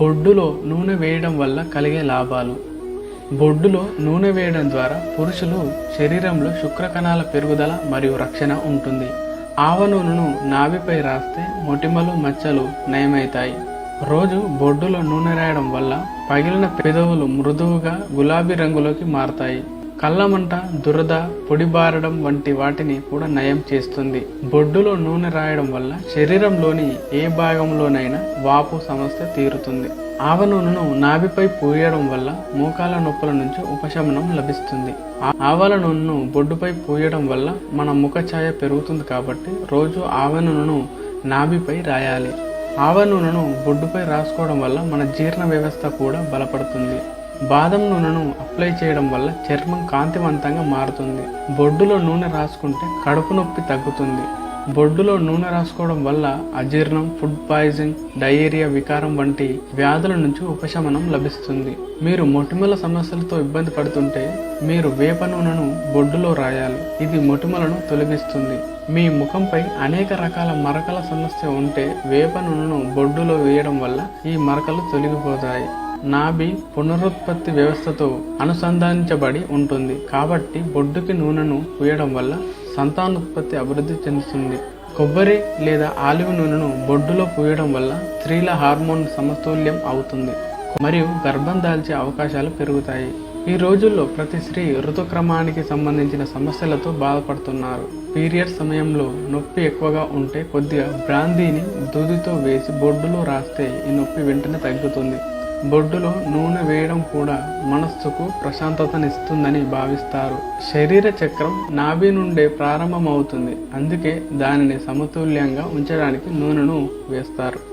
బొడ్డులో నూనె వేయడం వల్ల కలిగే లాభాలు. బొడ్డులో నూనె వేయడం ద్వారా పురుషులు శరీరంలో శుక్రకణాల పెరుగుదల మరియు రక్షణ ఉంటుంది. ఆవ నూనెను నాభిపై రాస్తే మొటిమలు మచ్చలు నయమవుతాయి రోజు బొడ్డులో నూనె రాయడం వల్ల పగిలిన పెదవులు మృదువుగా గులాబీ రంగులోకి మారతాయి. కళ్ళమంట దురద పొడిబారడం వంటి వాటిని కూడా నయం చేస్తుంది. బొడ్డులో నూనె రాయడం వల్ల శరీరంలోని ఏ భాగంలోనైనా వాపు సమస్య తీరుతుంది. ఆవ నూనెను నాభిపై పూయడం వల్ల మోకాల నొప్పుల నుంచి ఉపశమనం లభిస్తుంది. ఆవల నూనెను బొడ్డుపై పూయడం వల్ల మన ముఖ ఛాయ పెరుగుతుంది కాబట్టి రోజు ఆవ నూనెను నాభిపై రాయాలి. ఆవ నూనెను బొడ్డుపై రాసుకోవడం వల్ల మన జీర్ణ వ్యవస్థ కూడా బలపడుతుంది. బాదం నూనెను అప్లై చేయడం వల్ల చర్మం కాంతివంతంగా మారుతుంది. బొడ్డులో నూనె రాసుకుంటే కడుపు నొప్పి తగ్గుతుంది. బొడ్డులో నూనె రాసుకోవడం వల్ల అజీర్ణం ఫుడ్ పాయిజన్ డయేరియా వికారం వంటి వ్యాధుల నుంచి ఉపశమనం లభిస్తుంది. మీరు మొటిమల సమస్యలతో ఇబ్బంది పడుతుంటే మీరు వేప నూనెను బొడ్డులో రాయాలి. ఇది మొటిమలను తొలగిస్తుంది. మీ ముఖంపై అనేక రకాల మరకల సమస్య ఉంటే వేప నూనెను బొడ్డులో వేయడం వల్ల ఈ మరకలు తొలగిపోతాయి. నాభి పునరుత్పత్తి వ్యవస్థతో అనుసంధానించబడి ఉంటుంది. కాబట్టి బొడ్డుకి నూనెను పూయడం వల్ల సంతానోత్పత్తి అభివృద్ధి చెందుతుంది. కొబ్బరి లేదా ఆలివ్ నూనెను బొడ్డులో పూయడం వల్ల స్త్రీల హార్మోన్ సమతుల్యం అవుతుంది. మరియు గర్భం దాల్చే అవకాశాలు పెరుగుతాయి. ఈ రోజుల్లో ప్రతి స్త్రీ ఋతుక్రమానికి సంబంధించిన సమస్యలతో బాధపడుతున్నారు. పీరియడ్ సమయంలో నొప్పి ఎక్కువగా ఉంటే కొద్దిగా బ్రాందీని దూదితో వేసి బొడ్డులో రాస్తే ఈ నొప్పి వెంటనే తగ్గుతుంది. బొడ్డులో నూనె వేయడం కూడా మనస్సుకు ప్రశాంతతనిస్తుందని భావిస్తారు. శరీర చక్రం నాభి నుండే ప్రారంభమవుతుంది. అందుకే దానిని సమతుల్యంగా ఉంచడానికి నూనెను వేస్తారు.